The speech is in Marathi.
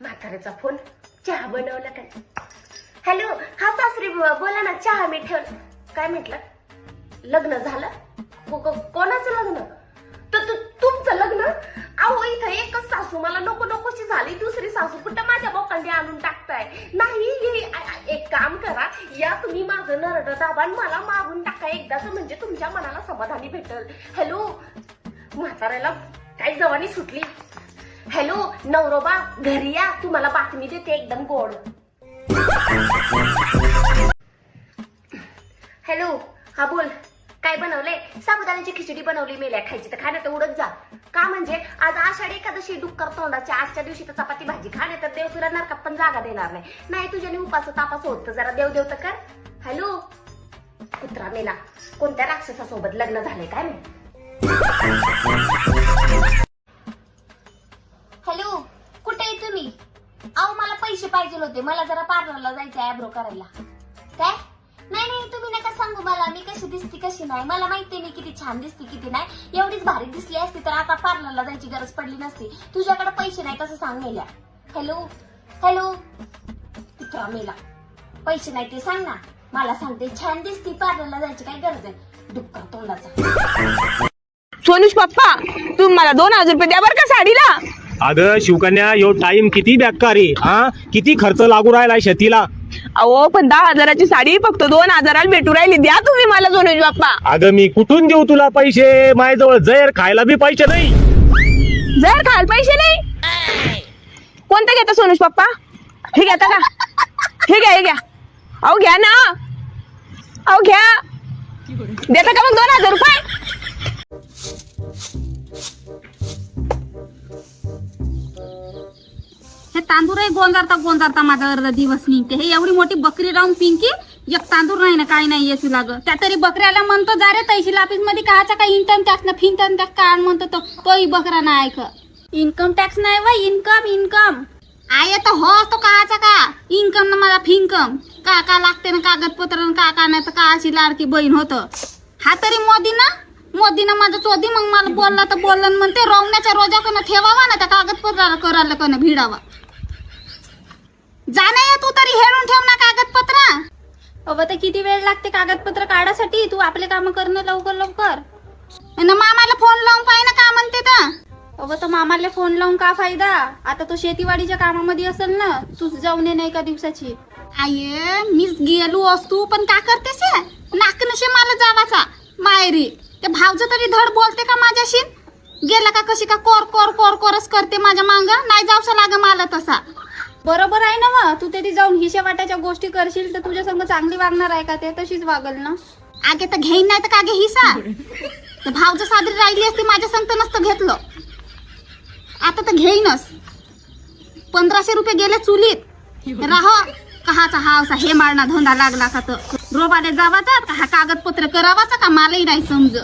म्हाताऱ्याचा फोन चहा बनवला काय हॅलो हा सासरी बुवा, बोला ना चहा मी ठेव काय म्हटलं? लग्न झालं? कोणाचं लग्न? तर तुमचं लग्न? अहो इथं एकच सासू मला नको नकोशी झाली. दुसरी सासू कुठं माझ्या बोकांडी आणून टाकताय? नाही एक काम करा. या तुम्ही माझं नरड दाबान मला मारून टाका. एकदाच म्हणजे तुमच्या मनाला समाधानी भेटल. हॅलो? म्हाताऱ्याला काय जवानी सुटली. हॅलो नवरोबा घरी या. तुम्हाला बातमी देते एकदम गोड. हॅलो हा बोल. काय बनवलंय? साबुदाण्याची खिचडी बनवली मेल्या. खायची तर खाण्यात उडत जा. का म्हणजे? आज आषाढी एकादशी डुक्कर तोंडाची. आजच्या दिवशी तर चपाती भाजी खाण्यात तर देव तुला नरकात पण जागा देणार नाही. नाही तुझ्याने उपास तापास होत तर जरा देव देव तर कर. हॅलो? कुत्रा मेला. कोणत्या राक्षसासोबत लग्न झाले काय मी होते मला जरा पार्लरला जायचं आयब्रो करायला. काय? नाही नाही तुम्ही नका सांगू मला. मी कशी दिसते कशी नाही. मला माहितीये मी किती छान दिसते किती नाही. एवढीच भारी दिसली असती तर आता पार्लरला जायची गरज पडली नसती. तुझ्याकडे पैसे नाही तसं सांग हॅलो हॅलो कुत्रा मेला. पैसे नाही ते सांग ना. मला सांगते छान दिसती पार्लरला जायची काय गरज आहे? दुःख तोंडाचा. सोनुष पप्पा तुम्ही मला दोन हजार रुपये द्या बरं का साडीला? अगं शिवकन्या यो टाइम किती बेकार हा? किती खर्च लागू राहिला शेतीला? अहो पण दहा हजाराची साडी फक्त दोन हजाराला भेटू राहिली. द्या तुम्ही मला सोनुष पप्पा अगं मी कुठून देऊ तुला पैसे? माझ्याजवळ जैर खायला बी पैसे नाही. जर खाल पैसे नाही? कोणतं घेता सोनुष पप्पा हे घेता का हे घ्या हे घ्या. अहो घ्या ना. अहो घ्या. देता का मग दोन हजार रुपये? हे आहे गोंजारता गोंजारता माझा अर्धा दिवस निघते. हे एवढी मोठी बकरी राहून पिंकी एक तांदूळ नाही ना काही नाही येसू लागं. त्या तरी बकऱ्याला म्हणतो जा रे तहसील ऑफिसमध्ये काचा काय इन्कम टॅक्स ना फिन्कम टॅक्स काय म्हणतो तो तोही बकरा नाही ऐक. इन्कम टॅक्स नाही व इन्कम इन्कम आय तर हो तो काचा का? इन्कम ना माझा फिनकम का का लागते ना कागदपत्र का का नाही तर का अशी लाडकी बहीण होत? हा तरी मोदी ना मोदीनं माझं चोदी मग मला बोलला तर बोलला म्हणते रोवण्याच्या रोजाकडनं ठेवावा ना त्या कागदपत्राला करायला कनं भिडावा. जा ना तू तरी हेरून ठेव ना कागदपत्र. अव तर किती वेळ लागते कागदपत्र काढासाठी? तू आपले काम करणं लवकर लवकर. मामाला फोन लावून पाहिजे ना का म्हणते तर. अव तर मामाला फोन लावून का फायदा? आता तो शेतीवाडीच्या कामामध्ये असेल ना तू जाऊन ये ना एका दिवसाची. आये मीच गेलो असतो पण का करतेस हे? नाक नशे मला जावाचा मायरी. ते भावज तरी धड बोलते का माझ्याशी? गेला का कशी का कोर कोर कोर कोरच करते माझ्या मांग? नाही जाऊसा लाग मला तसा. बरोबर आहे ना मग तू तरी जाऊन हिशे वाटाच्या गोष्टी करशील तर तुझ्या संग चांगली वागणार आहे का ते? तशीच वागल ना. आगे तर घेईन नाही तर कागे हिसा? तर भावचं सादरी राहिली असती माझ्या संग तर नसतं घेतलं. आता तर घेईनच. पंधराशे रुपये गेले चुलीत. राह कहाचा हा असा हे मारणा धंदा लागला का तर? रोबाले जावाचा का हा कागदपत्र करावाचा का मलाही नाही समज